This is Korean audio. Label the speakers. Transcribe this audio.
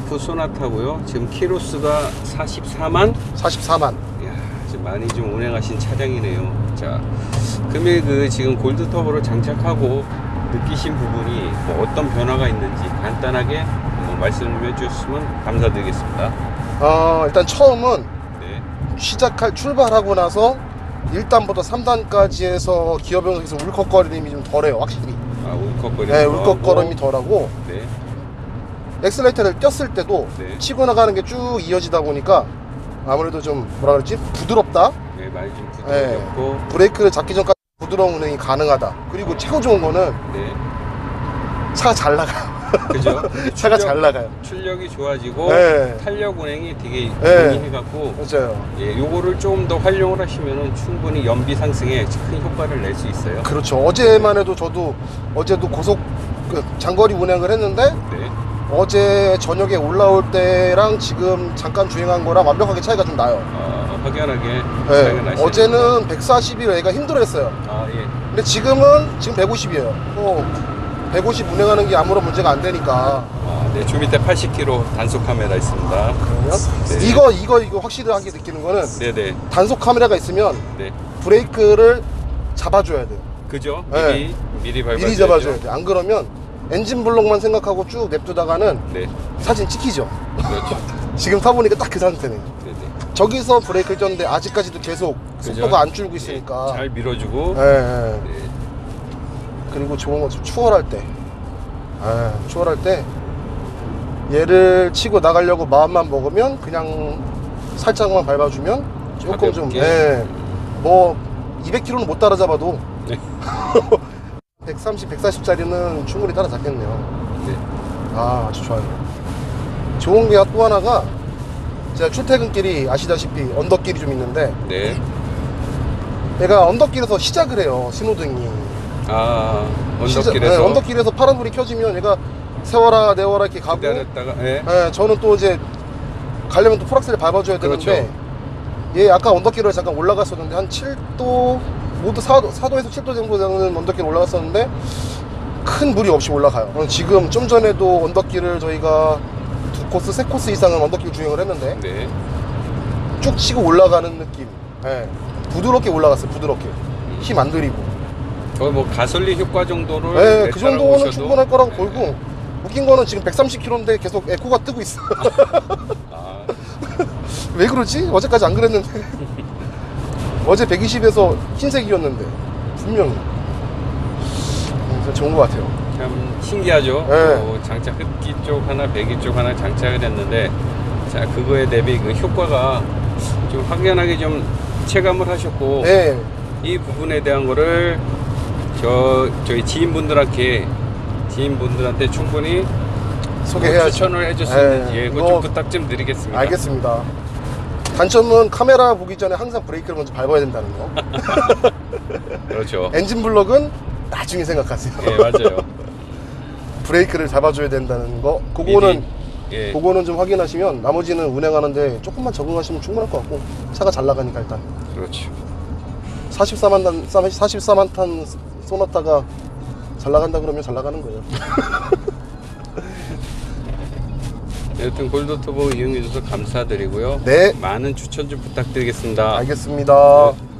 Speaker 1: 소나타고요. 지금 키로수가 44만.
Speaker 2: 44만.
Speaker 1: 이야, 좀 많이 좀 운행하신 차량이네요. 자, 그러면 그 지금 골드 터보를 장착하고 느끼신 부분이 뭐 어떤 변화가 있는지 간단하게 한번 말씀해 주셨으면 감사드리겠습니다.
Speaker 2: 어, 일단 처음은
Speaker 1: 네,
Speaker 2: 시작할 출발하고 나서 1단부터 3단까지 해서 기어 변속에서 울컥거림이 좀 덜해요, 확실히.
Speaker 1: 아 울컥거리는
Speaker 2: 네,
Speaker 1: 거
Speaker 2: 울컥거림이
Speaker 1: 하고,
Speaker 2: 덜하고
Speaker 1: 네,
Speaker 2: 엑셀레이터를 꼈을 때도
Speaker 1: 네.
Speaker 2: 치고 나가는 게 쭉 이어지다 보니까 아무래도 좀 뭐라 그러지? 부드럽다?
Speaker 1: 네, 많이 좀
Speaker 2: 네.
Speaker 1: 부드럽고,
Speaker 2: 브레이크를 잡기 전까지 부드러운 운행이 가능하다. 그리고 최고 좋은 거는
Speaker 1: 네,
Speaker 2: 차가 잘 나가요.
Speaker 1: 그죠?
Speaker 2: 차가
Speaker 1: 출력-
Speaker 2: 잘 나가요.
Speaker 1: 출력이 좋아지고
Speaker 2: 네.
Speaker 1: 탄력 운행이 되게
Speaker 2: 네.
Speaker 1: 용이해갖고
Speaker 2: 맞아요.
Speaker 1: 예, 요거를 좀 더 활용을 하시면은 충분히 연비 상승에 큰 효과를 낼 수 있어요.
Speaker 2: 그렇죠. 어제만 해도 저도 어제도 고속 그 장거리 운행을 했는데
Speaker 1: 네,
Speaker 2: 어제 저녁에 올라올 때랑 지금 잠깐 주행한 거랑 완벽하게 차이가 좀 나요.
Speaker 1: 어, 확연하게
Speaker 2: 네.
Speaker 1: 차이가.
Speaker 2: 어제는 140이 애가 힘들어했어요.
Speaker 1: 아 예,
Speaker 2: 근데 지금은 지금 150이에요. 뭐150 운행하는 게 아무런 문제가 안 되니까.
Speaker 1: 아, 네, 주 밑에 80km 단속 카메라 있습니다.
Speaker 2: 그러면
Speaker 1: 네.
Speaker 2: 이거 이거 이거 확실하게 느끼는 거는
Speaker 1: 네네,
Speaker 2: 단속 카메라가 있으면
Speaker 1: 네,
Speaker 2: 브레이크를 잡아줘야 돼요.
Speaker 1: 그죠?
Speaker 2: 네.
Speaker 1: 미리 미리 밟아줘야죠.
Speaker 2: 미리 잡아줘야 돼. 안 그러면 엔진 블록만 생각하고 쭉 냅두다가는
Speaker 1: 네,
Speaker 2: 사진 찍히죠.
Speaker 1: 그렇죠.
Speaker 2: 지금 타보니까 딱 그 상태네요.
Speaker 1: 네네.
Speaker 2: 저기서 브레이크를 쪘는데 아직까지도 계속? 속도가 안 줄고 있으니까.
Speaker 1: 잘 밀어주고.
Speaker 2: 예, 예.
Speaker 1: 네.
Speaker 2: 그리고 좋은 건 추월할 때. 아, 추월할 때 얘를 치고 나가려고 마음만 먹으면 그냥 살짝만 밟아주면 조금 좀,
Speaker 1: 가볍게.
Speaker 2: 예. 뭐 200km는 못 따라잡아도
Speaker 1: 네.
Speaker 2: 130, 140짜리는 충분히 따라잡겠네요.
Speaker 1: 네.
Speaker 2: 아, 아주 좋아요. 좋은 게 또 하나가 제가 출퇴근길이 아시다시피 언덕길이 좀 있는데
Speaker 1: 네.
Speaker 2: 얘가 언덕길에서 시작을 해요 신호등이
Speaker 1: 아,
Speaker 2: 시작-
Speaker 1: 언덕길에서.
Speaker 2: 네, 언덕길에서 파란불이 켜지면 얘가 세워라 내워라 이렇게 가고
Speaker 1: 기다렸다가, 네.
Speaker 2: 네, 저는 또 이제 가려면 또 풀악셀을 밟아줘야
Speaker 1: 그렇죠.
Speaker 2: 되는데 얘 아까 언덕길을 잠깐 올라갔었는데 한 7도 모두 4도, 4도에서 7도 정도 되는 언덕길 올라갔었는데 큰 무리 없이 올라가요 어, 지금 좀 전에도 언덕길을 저희가 두 코스, 세 코스 이상은 언덕길 주행을 했는데
Speaker 1: 네.
Speaker 2: 쭉 치고 올라가는 느낌 예. 부드럽게 올라갔어요 부드럽게 힘 안 들이고
Speaker 1: 거의 뭐 가솔린 효과 정도를.
Speaker 2: 네, 그 정도는 충분할 거라고
Speaker 1: 네.
Speaker 2: 보이고 웃긴 거는 지금 130km인데 계속 에코가 뜨고 있어
Speaker 1: 아,
Speaker 2: 왜 그러지? 어제까지 안 그랬는데 어제 120에서 흰색이었는데 분명히 음, 좋은 것 같아요
Speaker 1: 참 신기하죠.
Speaker 2: 네.
Speaker 1: 또 장착 흡기 쪽 하나, 배기 쪽 하나 장착을 했는데, 자 그거에 대비 그 효과가 좀 확연하게 좀 체감을 하셨고,
Speaker 2: 네
Speaker 1: 이 부분에 대한 거를 저 저희 지인분들한테 지인분들한테 충분히
Speaker 2: 소개해야죠
Speaker 1: 추천을 해줬으면
Speaker 2: 네,
Speaker 1: 예, 그거
Speaker 2: 이거
Speaker 1: 좀 부탁 좀 드리겠습니다.
Speaker 2: 알겠습니다 단점은 카메라 보기 전에 항상 브레이크를 먼저 밟아야 된다는 거
Speaker 1: 그렇죠.
Speaker 2: 엔진 블럭은 나중에 생각하세요
Speaker 1: 예, 맞아요.
Speaker 2: 브레이크를 잡아줘야 된다는 거 그거는
Speaker 1: 예,
Speaker 2: 그거는 좀 확인하시면 나머지는 운행하는데 조금만 적응하시면 충분할 것 같고 차가 잘 나가니까 일단
Speaker 1: 그렇죠.
Speaker 2: 44만 탄 44만 탄 소나타가 잘 나간다 그러면 잘 나가는 거예요.
Speaker 1: 여튼 골드투보 이용해 주셔서 감사드리고요.
Speaker 2: 네.
Speaker 1: 많은 추천 좀 부탁드리겠습니다.
Speaker 2: 알겠습니다.
Speaker 1: 네.